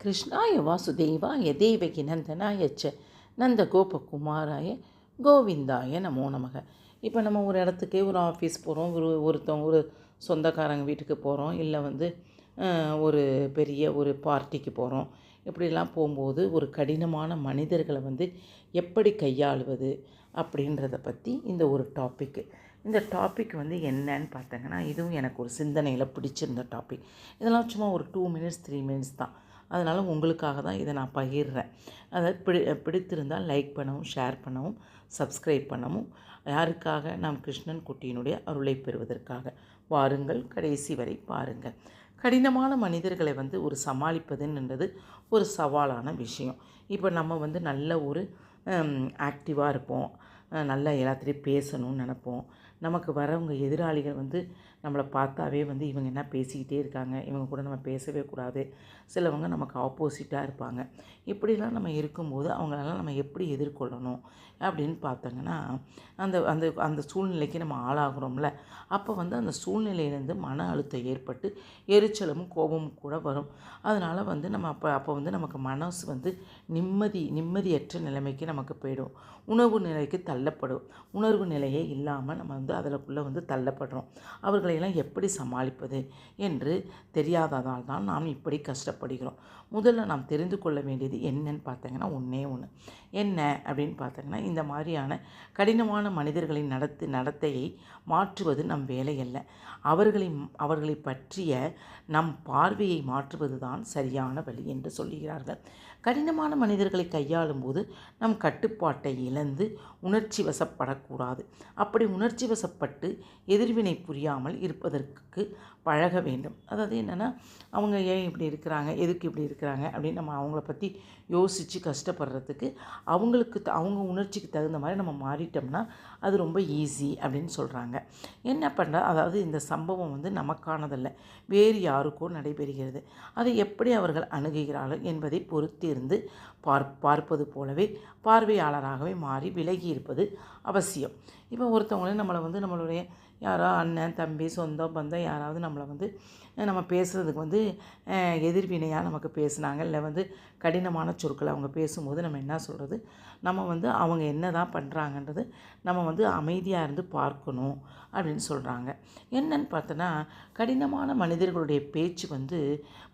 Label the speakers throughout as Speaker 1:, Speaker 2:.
Speaker 1: கிருஷ்ணாய வாசுதேவாய தேவகி நந்தனாய ச நந்த கோபகுமாராய கோவிந்தாய நமோ நமக. இப்போ நம்ம ஒரு இடத்துக்கே ஒரு ஆஃபீஸ் போகிறோம் ஒரு ஒருத்தவங்க ஒரு சொந்தக்காரங்க வீட்டுக்கு போகிறோம் இல்லை வந்து ஒரு பெரிய ஒரு பார்ட்டிக்கு போகிறோம் இப்படிலாம் போகும்போது ஒரு கடினமான மனிதர்களை வந்து எப்படி கையாளுவது அப்படின்றத பற்றி இந்த ஒரு டாப்பிக்கு இந்த டாபிக் வந்து என்னன்னு பார்த்தீங்கன்னா இதுவும் எனக்கு ஒரு சிந்தனையில் பிடிச்சிருந்த டாபிக் இதெல்லாம் சும்மா ஒரு டூ மினிட்ஸ் த்ரீ மினிட்ஸ் தான். அதனால் உங்களுக்காக தான் இதை நான் பகிர்றேன். அதாவது பிடி பிடித்திருந்தால் லைக் பண்ணவும் ஷேர் பண்ணவும் சப்ஸ்கிரைப் பண்ணவும். யாருக்காக? நாம் கிருஷ்ணன் குட்டியினுடைய அருளை பெறுவதற்காக. வாருங்கள் கடைசி வரை பாருங்கள். கடினமான மனிதர்களை வந்து ஒரு சமாளிப்பதுன்றது ஒரு சவாலான விஷயம். இப்போ நம்ம வந்து நல்ல ஒரு ஆக்டிவாக இருப்போம். நல்லா எல்லாத்திலையும் பேசணும்னு நினப்போம். நமக்கு வரவங்க எதிராளிகள் வந்து நம்மளை பார்த்தாவே வந்து இவங்க என்ன பேசிக்கிட்டே இருக்காங்க இவங்க கூட நம்ம பேசவே கூடாது. சிலவங்க நமக்கு ஆப்போசிட்டாக இருப்பாங்க. இப்படிலாம் நம்ம இருக்கும்போது அவங்களெல்லாம் நம்ம எப்படி எதிர்கொள்ளணும் அப்படின்னு பார்த்தோங்கன்னா அந்த அந்த அந்த சூழ்நிலைக்கு நம்ம ஆளாகிறோம்ல. அப்போ வந்து அந்த சூழ்நிலையிலேருந்து மன அழுத்தம் ஏற்பட்டு எரிச்சலும் கோபமும் கூட வரும். அதனால் வந்து நம்ம அப்போ அப்போ வந்து நமக்கு மனசு வந்து நிம்மதி நிம்மதியற்ற நிலைமைக்கு நமக்கு போயிடும். உணவு நிலைக்கு தள்ளப்படும். உணர்வு நிலையே இல்லாமல் நம்ம வந்து அதற்குள்ளே வந்து தள்ளப்படுறோம். அவர்களையெல்லாம் எப்படி சமாளிப்பது என்று தெரியாததால் தான் நாம் இப்படி கஷ்டப்படுகிறோம். முதல்ல நாம் தெரிந்து கொள்ள வேண்டியது என்னன்னு பார்த்தீங்கன்னா ஒன்றே ஒன்று. என்ன அப்படின்னு பார்த்தீங்கன்னா இந்த மாதிரியான கடினமான மனிதர்களின் நடத்து நடத்தையை மாற்றுவது நம் வேலையல்ல. அவர்களை அவர்களை பற்றிய நம் பார்வையை மாற்றுவது தான் சரியான வழி என்று சொல்லுகிறார்கள். கடினமான மனிதர்களை கையாளும் போது நம் கட்டுப்பாட்டை இழந்து உணர்ச்சி வசப்படக்கூடாது. அப்படி உணர்ச்சி வசப்பட்டு எதிர்வினை புரியாமல் இருப்பதற்கு பழக வேண்டும். அதாவது என்னென்னா அவங்க ஏன் இப்படி இருக்கிறாங்க? எதுக்கு இப்படி இருக்கிறாங்க? அப்படின்னு நம்ம அவங்கள பற்றி யோசித்து கஷ்டப்படுறதுக்கு அவங்களுக்கு த- அவங்க உணர்ச்சிக்கு தகுந்த மாதிரி நம்ம மாறிட்டோம்னா அது ரொம்ப ஈஸி அப்படின்னு சொல்கிறாங்க என்ன பண்ண அதாவது இந்த சம்பவம் வந்து நமக்கானதல்ல. வேறு யாருக்கோ நடைபெறுகிறது. அதை எப்படி அவர்கள் அணுகுகிறார்கள் என்பதை பொறுத்து இருந்து பார் பார்ப்பது போலவே பார்வையாளராகவே மாறி விலகி இருப்பது அவசியம். இப்போ ஒருத்தவங்களே நம்மளை வந்து நம்மளுடைய யாரோ அண்ணன் தம்பி சொந்தம் பந்தம் யாராவது நம்மளை வந்து நம்ம பேசுகிறதுக்கு வந்து எதிர்வினையாக நமக்கு பேசுனாங்க. இல்லை வந்து கடினமான சொற்களை அவங்க பேசும்போது நம்ம என்ன சொல்கிறது நம்ம வந்து அவங்க என்ன தான் பண்ணுறாங்கன்றது நம்ம வந்து அமைதியாக இருந்து பார்க்கணும் அப்படின்னு சொல்கிறாங்க என்னன்னு பார்த்தோன்னா கடினமான மனிதர்களுடைய பேச்சு வந்து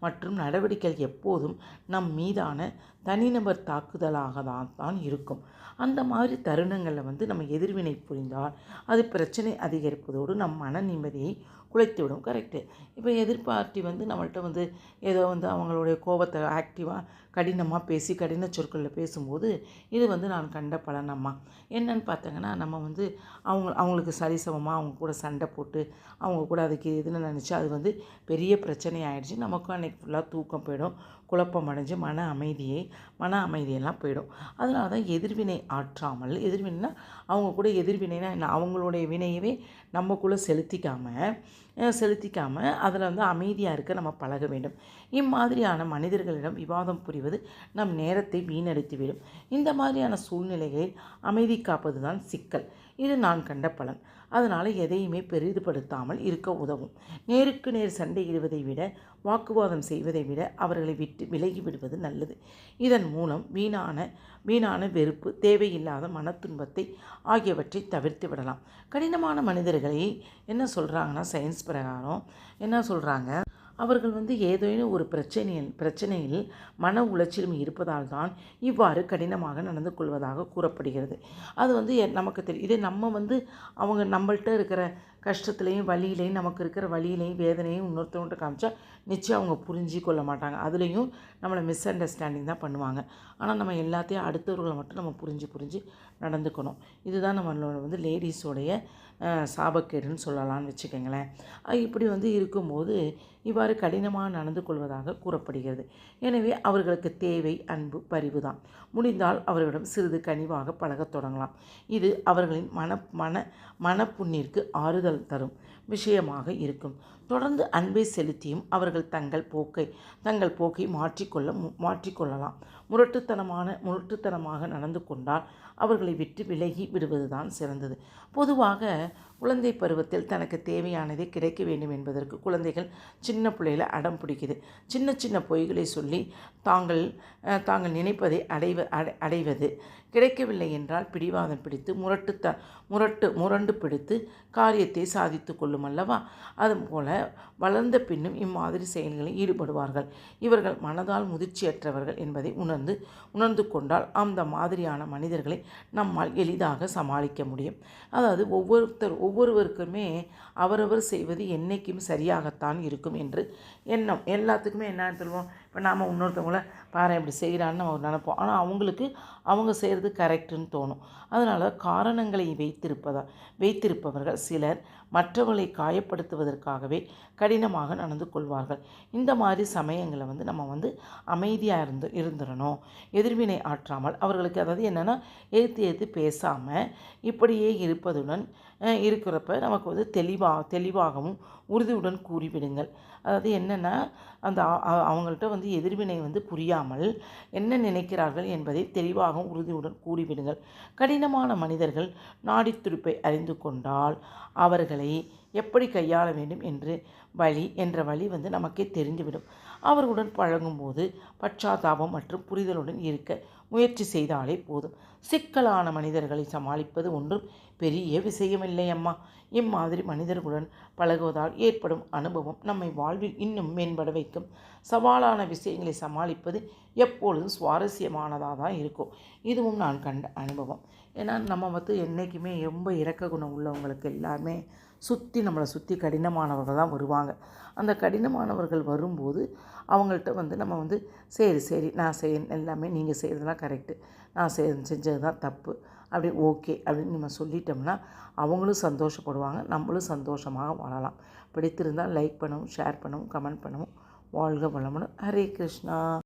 Speaker 1: மற்றும் நடவடிக்கைகள் எப்போதும் நம் மீதான தனிநபர் தாக்குதலாக தான் தான் இருக்கும். அந்த மாதிரி தருணங்களில் வந்து நம்ம எதிர்வினை புரிந்தால் அது பிரச்சனை அதிகரிப்பதோடு நம் மன நிம்மதியை குலைத்துவிடும். கரெக்டு இப்போ எதிர்பார்ட்டி வந்து நம்மள்கிட்ட வந்து ஏதோ வந்து அவங்களுடைய கோபத்தை ஆக்டிவாக கடினமாக பேசி கடின சொற்களில் பேசும்போது இது வந்து நான் கண்ட பலனம்மா. என்னன்னு பார்த்தங்கன்னா நம்ம வந்து அவங்க அவங்களுக்கு சரிசமமாக அவங்க கூட சண்டை போட்டு அவங்க கூட அதுக்கு இதுன்னு நினச்சி அது வந்து பெரிய பிரச்சனை ஆயிடுச்சு நமக்கும் அன்றைக்கி ஃபுல்லாக தூக்கம் போயிடும். குழப்பம் அடைஞ்சு மன அமைதியை மன அமைதியெல்லாம் போயிடும். அதனால தான் எதிர்வினை ஆற்றாமல் எதிர்வினைனா அவங்க கூட எதிர்வினைனா என்ன? அவங்களுடைய வினையவே நம்மக்குள்ளே செலுத்திக்காமல் செலுத்திக்காமல் அதில் வந்து அமைதியாக இருக்க நம்ம பழக வேண்டும். இம்மாதிரியான மனிதர்களிடம் விவாதம் புரிவது நம் நேரத்தை வீணடித்துவிடும் இந்த மாதிரியான சூழ்நிலைகளில் அமைதி காப்பது தான் சிக்கல். இது நான் கண்ட பலன். அதனால் எதையுமே பெரிதுபடுத்தாமல் இருக்க உதவும். நேருக்கு நேர் சண்டையிடுவதை விட வாக்குவாதம் செய்வதை விட அவர்களை விட்டு விலகி விடுவது நல்லது. இதன் மூலம் வீணான வீணான வெறுப்பு தேவையில்லாத மன துன்பத்தை ஆகியவற்றை தவிர்த்து விடலாம். கடினமான மனிதர்களை என்ன சொல்கிறாங்கன்னா சயின்ஸ் பிரகாரம் என்ன சொல்கிறாங்க அவர்கள் வந்து ஏதேனும் ஒரு பிரச்சனையில் பிரச்சனையில் மன உளைச்சலும் இருப்பதால் தான் இவ்வாறு கடினமாக நடந்து கொள்வதாக கூறப்படுகிறது. அது வந்து எ- நமக்கு தெரியும் இதே நம்ம வந்து அவங்க நம்மள்கிட்ட இருக்கிற கஷ்டத்துலேயும் வழியிலையும் நமக்கு இருக்கிற வழியிலையும் வேதனையும் இன்னொருத்தவங்கள்ட்ட காமிச்சா நிச்சயம் அவங்க புரிஞ்சு கொள்ள மாட்டாங்க. அதுலேயும் நம்மளை மிஸ் அண்டர்ஸ்டாண்டிங் தான் பண்ணுவாங்க. ஆனால் நம்ம எல்லாத்தையும் அடுத்தவர்களை மட்டும் நம்ம புரிஞ்சு புரிஞ்சு நடந்துக்கணும். இதுதான் நம்மளோட வந்து லேடிஸோடைய சாபக்கேடுன்னு சொல்லலாம்னு வச்சுக்கோங்களேன். இப்படி வந்து இருக்கும்போது இவ்வாறு கடினமாக நடந்து கொள்வதாக கூறப்படுகிறது. எனவே அவர்களுக்கு தேவை அன்பு பரிவு தான். முடிந்தால் அவர்களிடம் சிறிது கனிவாக பழகத் தொடங்கலாம். இது அவர்களின் மன மன மனப்புண்ணிற்கு ஆறுதல் தரும். விஷயமாக இருக்கும். தொடர்ந்து அன்பை செலுத்தியும் அவர்கள் தங்கள் போக்கை தங்கள் போக்கை மாற்றிக்கொள்ள மு- மாற்றிக்கொள்ளலாம். முரட்டுத்தனமான முரட்டுத்தனமாக நடந்து கொண்டால் அவர்களை விட்டு விலகி விடுவதுதான் சிறந்தது. பொதுவாக குழந்தை பருவத்தில் தனக்கு தேவையானதை கிடைக்க வேண்டும் என்பதற்கு குழந்தைகள் சின்ன பிள்ளையில் அடம் பிடிக்குது. சின்ன சின்ன பொய்களை சொல்லி தாங்கள் தாங்கள் நினைப்பதை அடைவ அடை அடைவது. கிடைக்கவில்லை என்றால் பிடிவாதம் பிடித்து முரட்டுத்த முரட்டு முரண்டு பிடித்து காரியத்தை சாதித்து கொள்ளும் அல்லவா? அதுபோல் வளர்ந்த பின்னும் இம்மாதிரி செயல்களில் ஈடுபடுவார்கள். இவர்கள் மனதால் முதிர்ச்சியற்றவர்கள் என்பதை உணர்ந்து உணர்ந்து கொண்டால் அந்த மாதிரியான மனிதர்களை நம்மால் எளிதாக சமாளிக்க முடியும். அதாவது ஒவ்வொருத்தர் ஒவ்வொருவருக்குமே அவரவர் செய்வது என்றைக்கும் சரியாகத்தான் இருக்கும் என்று எண்ணம். எல்லாத்துக்குமே என்ன சொல்லுவோம்? இப்போ நாம் இன்னொருத்தவங்கள பாரு இப்படி செய்கிறான்னு நம்ம நினைப்போம். ஆனால் அவங்களுக்கு அவங்க செய்கிறது கரெக்டுன்னு தோணும். அதனால் காரணங்களை வைத்திருப்பதா வைத்திருப்பவர்கள் சிலர் மற்றவர்களை காயப்படுத்துவதற்காகவே கடினமாக நடந்து கொள்வார்கள். இந்த மாதிரி சமயங்களை வந்து நம்ம வந்து அமைதியாக இருந்து இருந்துடணும். எதிர்வினை ஆற்றாமல் அவர்களுக்கு அதாவது என்னென்னா ஏற்று ஏற்று பேசாமல் இப்படியே இருப்பதுடன் இருக்கிறப்ப நமக்கு வந்து தெளிவாக தெளிவாகவும் உறுதியுடன் கூறிவிடுங்கள். அதாவது என்னென்னா அந்த அவங்கள்ட்ட வந்து எதிர்வினை வந்து புரியாமல் என்ன நினைக்கிறார்கள் என்பதை தெளிவாகவும் உறுதியுடன் கூறிவிடுங்கள். கடினமான மனிதர்கள் நாடித்துடுப்பை அறிந்து கொண்டால் அவர்களை எப்படி கையாள வேண்டும் என்று வழி என்ற வழி வந்து நமக்கே தெரிந்துவிடும். அவர்களுடன் பழகும்போது பச்சாதாபம் மற்றும் புரிதலுடன் இருக்க முயற்சி செய்தாலே போதும். சிக்கலான மனிதர்களை சமாளிப்பது ஒன்றும் பெரிய விஷயமில்லை அம்மா. இம்மாதிரி மனிதர்களுடன் பழகுவதால் ஏற்படும் அனுபவம் நம்மை வாழ்வில் இன்னும் மேம்பட வைக்கும். சவாலான விஷயங்களை சமாளிப்பது எப்பொழுதும் சுவாரஸ்யமானதாக தான் இருக்கும். இதுவும் நான் கண்ட அனுபவம். ஏன்னா நம்ம வந்து என்றைக்குமே ரொம்ப இறக்க குணம் உள்ளவங்களுக்கு எல்லாமே சுற்றி நம்மளை சுற்றி கடினமானவர்கள் தான் வருவாங்க. அந்த கடினமானவர்கள் வரும்போது அவங்கள்ட்ட வந்து நம்ம வந்து சரி சரி நான் செய் எல்லாமே நீங்கள் செய்கிறதுலாம் கரெக்டு நான் செய் செஞ்சது தான் தப்பு. அப்படி ஓகே. அப்படின்னு நம்ம சொல்லிட்டோம்னா அவங்களும் சந்தோஷப்படுவாங்க. நம்மளும் சந்தோஷமாக வாழலாம். பிடித்திருந்தால் லைக் பண்ணவும் ஷேர் பண்ணவும் கமெண்ட் பண்ணவும் வாழ்க வளமுடன். ஹரே கிருஷ்ணா.